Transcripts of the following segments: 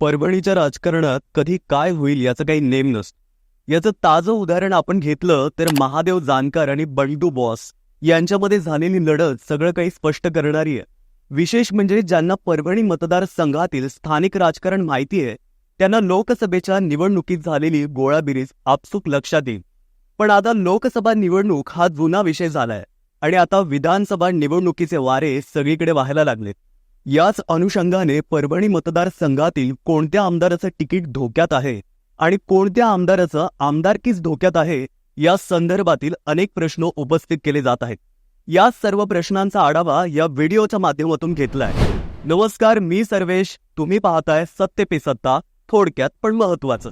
परभणीच्या राजकारणात कधी काय होईल याचं काही नेम नसतं. याचं ताजं उदाहरण आपण घेतलं तर महादेव जानकार आणि बंडू बॉस यांच्यामध्ये झालेली लढत सगळं काही स्पष्ट करणारी आहे. विशेष म्हणजे ज्यांना परभणी मतदारसंघातील स्थानिक राजकारण माहिती आहे त्यांना लोकसभेच्या निवडणुकीत झालेली गोळाबिरीज आपसूक लक्षात येईल. पण आता लोकसभा निवडणूक हा जुना विषय झालाय आणि आता विधानसभा निवडणुकीचे वारे सगळीकडे व्हायला लागलेत. याच अनुषंगाने परभणी मतदारसंघातील कोणत्या आमदाराचं तिकीट धोक्यात आहे आणि कोणत्या आमदाराचं आमदारकीच धोक्यात आहे या संदर्भातील अनेक प्रश्न उपस्थित केले जात आहेत. या सर्व प्रश्नांचा आढावा या व्हिडिओच्या माध्यमातून घेतलाय. नमस्कार मी सर्वेश. तुम्ही पाहताय सत्य पे सत्ता. थोडक्यात पण महत्वाचं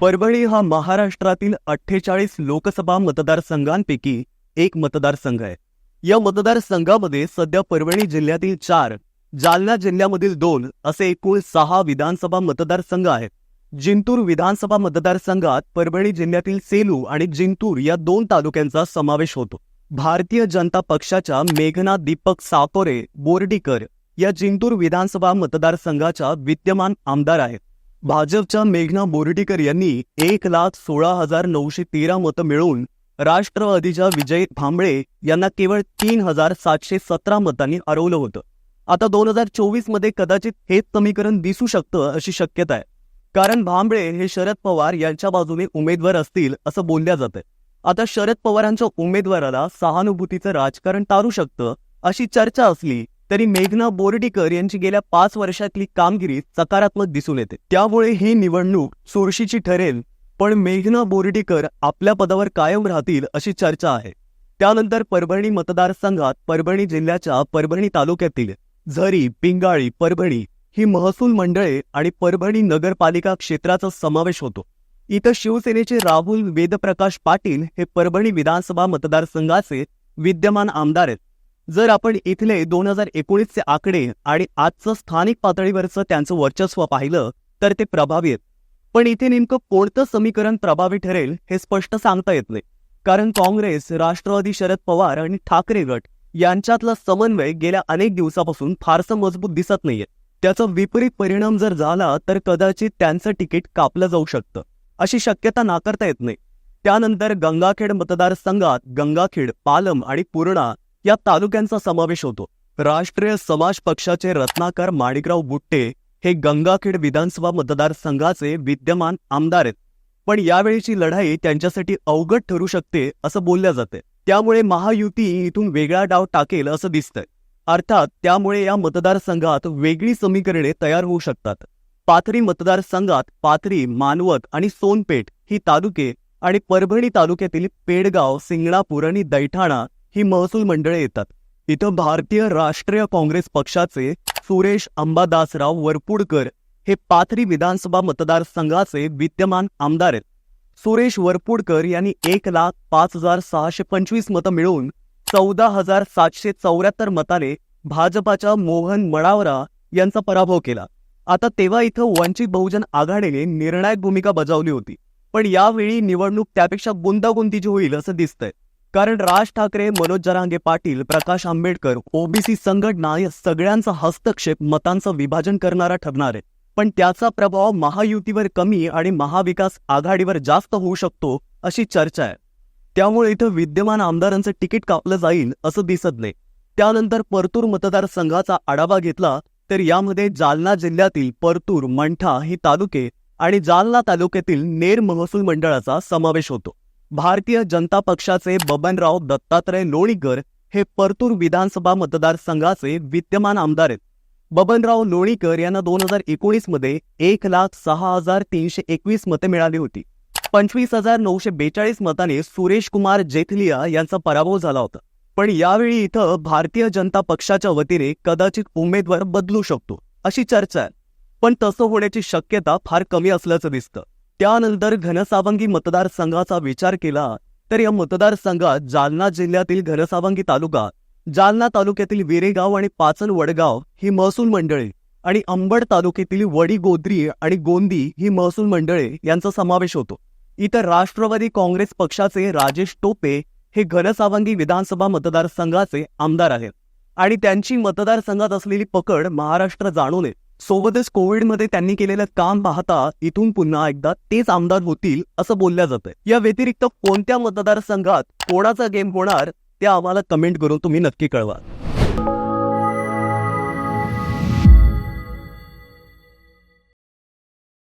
परभणी हा महाराष्ट्रातील अठ्ठेचाळीस लोकसभा मतदारसंघांपैकी एक मतदारसंघ आहे. या मतदारसंघामध्ये सध्या परभणी जिल्ह्यातील चार जालना जिल्ह्यामधील दोन असे एकूण सहा विधानसभा मतदारसंघ आहेत. जिंतूर विधानसभा मतदारसंघात परभणी जिल्ह्यातील सेलू आणि जिंतूर या दोन तालुक्यांचा समावेश होतो. भारतीय जनता पक्षाच्या मेघना दीपक साकोरे बोर्डीकर या जिंतूर विधानसभा मतदारसंघाच्या विद्यमान आमदार आहेत. भाजपच्या मेघना बोर्डीकर यांनी एक लाख सोळा हजार नऊशे तेरा मतं मिळवून राष्ट्रवादीच्या विजय भांबळे यांना केवळ तीन हजार सातशे सतरा मतांनी हरवलं होतं. आता दोन हजार चोवीसमध्ये कदाचित हेच समीकरण दिसू शकतं अशी शक्यता आहे. कारण भांबळे हे शरद पवार यांच्या बाजूने उमेदवार असतील असं बोलल्या जातंय. आता शरद पवारांच्या उमेदवाराला सहानुभूतीचं राजकारण तारू शकतं अशी चर्चा असली तरी मेघना बोर्डीकर यांची गेल्या पाच वर्षातली कामगिरी सकारात्मक दिसून येते. त्यामुळे ही निवडणूक चुरशीची ठरेल पण मेघना बोर्डीकर आपल्या पदावर कायम राहतील अशी चर्चा आहे. त्यानंतर परभणी मतदारसंघात परभणी जिल्ह्याच्या परभणी तालुक्यातील झरी पिंगाळी परभणी ही महसूल मंडळे आणि परभणी नगरपालिका क्षेत्राचा समावेश होतो. इथं शिवसेनेचे राहुल वेदप्रकाश पाटील हे परभणी विधानसभा मतदारसंघाचे विद्यमान आमदार आहेत. जर आपण इथले दोन हजार एकोणीसचे आकडे आणि आजचं स्थानिक पातळीवरचं त्यांचं वर्चस्व पाहिलं तर ते प्रभावी आहेत. पण इथे नेमकं कोणतं समीकरण प्रभावी ठरेल हे स्पष्ट सांगता येत नाही. कारण काँग्रेस राष्ट्रवादी शरद पवार आणि ठाकरे गट यांच्यातला समन्वय गेल्या अनेक दिवसापासून फारसं मजबूत दिसत नाहीये. त्याचा विपरीत परिणाम जर झाला तर कदाचित त्यांचं तिकीट कापलं जाऊ शकतं अशी शक्यता नाकारता येत नाही. त्यानंतर गंगाखेड मतदारसंघात गंगाखेड पालम आणि पूर्णा या तालुक्यांचा समावेश होतो. राष्ट्रीय समाज पक्षाचे रत्नाकर माणिकराव बुट्टे हे गंगाखेड विधानसभा मतदारसंघाचे विद्यमान आमदार आहेत. पण यावेळीची लढाई त्यांच्यासाठी अवघड ठरू शकते असं बोलल्या जाते. त्यामुळे महायुती इथून वेगळा डाव टाकेल असं दिसतंय. अर्थात त्यामुळे या मतदारसंघात वेगळी समीकरणे तयार होऊ शकतात. पाथरी मतदारसंघात पाथरी मानवत आणि सोनपेठ ही तालुके आणि परभणी तालुक्यातील पेडगाव सिंगणापूर आणि दैठाणा ही महसूल मंडळे येतात. इथं भारतीय राष्ट्रीय काँग्रेस पक्षाचे सुरेश अंबादासराव वरपुडकर हे पाथरी विधानसभा मतदारसंघाचे विद्यमान आमदार आहेत. सुरेश वरपुडकर यांनी एक लाख पाच हजार सहाशे पंचवीस मतं मिळवून चौदा हजार सातशे चौऱ्याहत्तर मताने भाजपाच्या मोहन मडावरा यांचा पराभव केला. आता तेव्हा इथं वंचित बहुजन आघाडीने निर्णायक भूमिका बजावली होती. पण यावेळी निवडणूक त्यापेक्षा गुंतागुंतीची होईल असं दिसतंय. कारण राज ठाकरे मनोज जरांगे पाटील प्रकाश आंबेडकर ओबीसी संघटना या सगळ्यांचा हस्तक्षेप मतांचं विभाजन करणारा ठरणार आहे. पण त्याचा प्रभाव महायुतीवर कमी आणि महाविकास आघाडीवर जास्त होऊ शकतो अशी चर्चा आहे. त्यामुळे इथं विद्यमान आमदारांचं तिकीट कापलं जाईल असं दिसत नाही त्यानंतर परतूर मतदारसंघाचा आढावा घेतला तर यामध्ये जालना जिल्ह्यातील परतूर मंठा ही तालुके आणि जालना तालुक्यातील नेर महसूल मंडळाचा समावेश होतो. भारतीय जनता पक्षाचे बबनराव दत्तात्रय लोणीकर हे परतूर विधानसभा मतदारसंघाचे विद्यमान आमदार आहेत. बबनराव लोणीकर यांना दोन हजार एकोणीसमध्ये एक लाख सहा हजार तीनशे एकवीस मते मिळाली होती. पंचवीस हजार नऊशे बेचाळीस मताने सुरेश कुमार जेथलिया यांचा पराभव झाला होता. पण यावेळी इथं भारतीय जनता पक्षाच्या वतीने कदाचित उमेदवार बदलू शकतो अशी चर्चा आहे. पण तसं होण्याची शक्यता फार कमी असल्याचं दिसतं. त्यानंतर घनसावंगी मतदारसंघाचा विचार केला तर या मतदारसंघात जालना जिल्ह्यातील घनसावंगी तालुका जालना तालुक्यातील विरेगाव आणि पाचल वडगाव ही महसूल मंडळे आणि अंबड तालुक्यातील वडी गोद्री आणि गोंदी ही महसूल मंडळे यांचा समावेश होतो. इतर राष्ट्रवादी काँग्रेस पक्षाचे राजेश टोपे हे घनसावंगी विधानसभा मतदारसंघाचे आमदार आहेत आणि त्यांची मतदारसंघात असलेली पकड महाराष्ट्र जाणून आहे सोबतच कोविडमध्ये त्यांनी केलेलं काम पाहता इथून पुन्हा एकदा तेच आमदार होतील असं बोलल्या जातं या व्यतिरिक्त कोणत्या मतदारसंघात कोणाचा गेम होणार ते आम्हाला कमेंट करून तुम्ही नक्की कळवा.